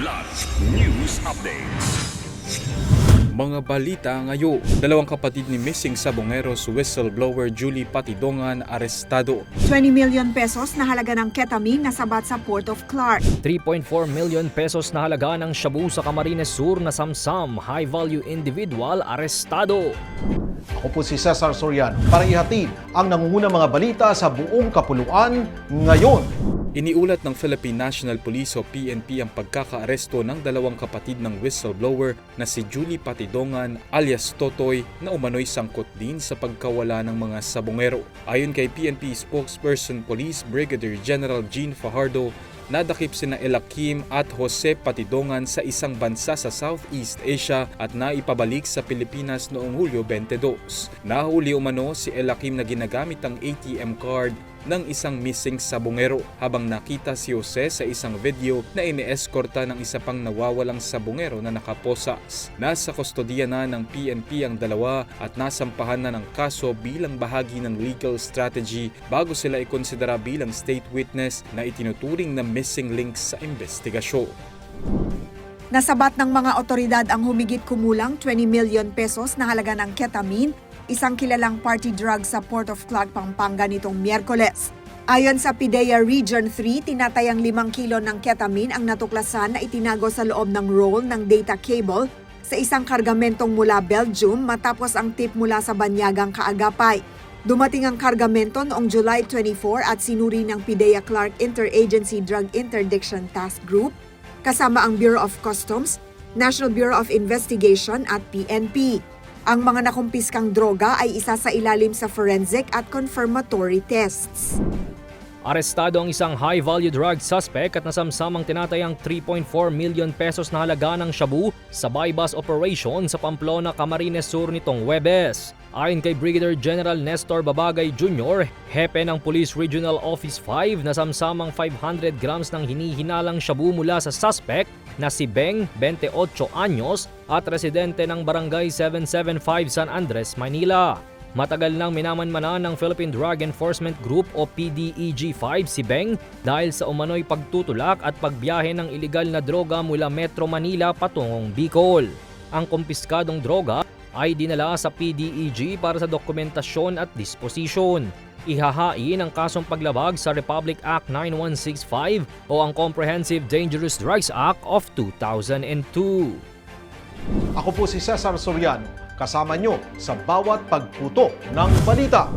Kidlat News Updates. Mga balita ngayon. Dalawang kapatid ni missing Sabongeros whistleblower Julie Patidongan arestado. 20 million pesos na halaga ng ketamine na sabat sa Port of Clark. 3.4 million pesos na halaga ng shabu sa Camarines Sur na samsam high-value individual arestado. Ako po si Cesar Soriano para ihatid ang nangungunang mga balita sa buong kapuluan ngayon. Iniulat ng Philippine National Police o PNP ang pagkakaaresto ng dalawang kapatid ng whistleblower na si Julie Patidongan alias Totoy na umano'y sangkot din sa pagkawala ng mga sabongero. Ayon kay PNP spokesperson Police Brigadier General Gene Fajardo, nadakip sina Elakim at Jose Patidongan sa isang bansa sa Southeast Asia at naipabalik sa Pilipinas noong Hulyo 22. Nahuli umano si Elakim na ginagamit ang ATM card ng isang missing sabongero habang nakita si Jose sa isang video na inieskorta ng isa pang nawawalang sabongero na nakaposas. Nasa kustodiya na ng PNP ang dalawa at nasampahan na ng kaso bilang bahagi ng legal strategy bago sila ikonsidera bilang state witness na itinuturing na missing links sa investigasyon. Nasabat ng mga otoridad ang humigit kumulang 20 million pesos na halaga ng ketamine, isang kilalang party drug sa Port of Clark, Pampanga nitong Miyerkules. Ayon sa PIDEA Region 3, tinatayang 5 kilo ng ketamine ang natuklasan na itinago sa loob ng roll ng data cable sa isang kargamentong mula Belgium matapos ang tip mula sa banyagang kaagapay. Dumating ang kargamento noong July 24 at sinuri ng PIDEA Clark Interagency Drug Interdiction Task Group kasama ang Bureau of Customs, National Bureau of Investigation at PNP. Ang mga nakumpiskang droga ay isa sa ilalim sa forensic at confirmatory tests. Arestado ang isang high-value drug suspect at nasamsamang tinatayang 3.4 million pesos na halaga ng shabu sa buy-bus operation sa Pamplona, Camarines Sur nitong Webes. Ayon kay Brigadier General Nestor Babagay Jr., hepe ng Police Regional Office 5 na samsamang 500 grams ng hinihinalang shabu mula sa suspect na si Beng, 28 anyos at residente ng Barangay 775 San Andres, Manila. Matagal nang minamanmanan ng Philippine Drug Enforcement Group o PDEG-5 si Beng dahil sa umano'y pagtutulak at pagbiyahe ng iligal na droga mula Metro Manila patungong Bicol. Ang kumpiskadong droga ay dinala sa PDEG para sa dokumentasyon at disposisyon. Ihahain ang kasong paglabag sa Republic Act 9165 o ang Comprehensive Dangerous Drugs Act of 2002. Ako po si Cesar Soriano, kasama nyo sa bawat pagputo ng balita.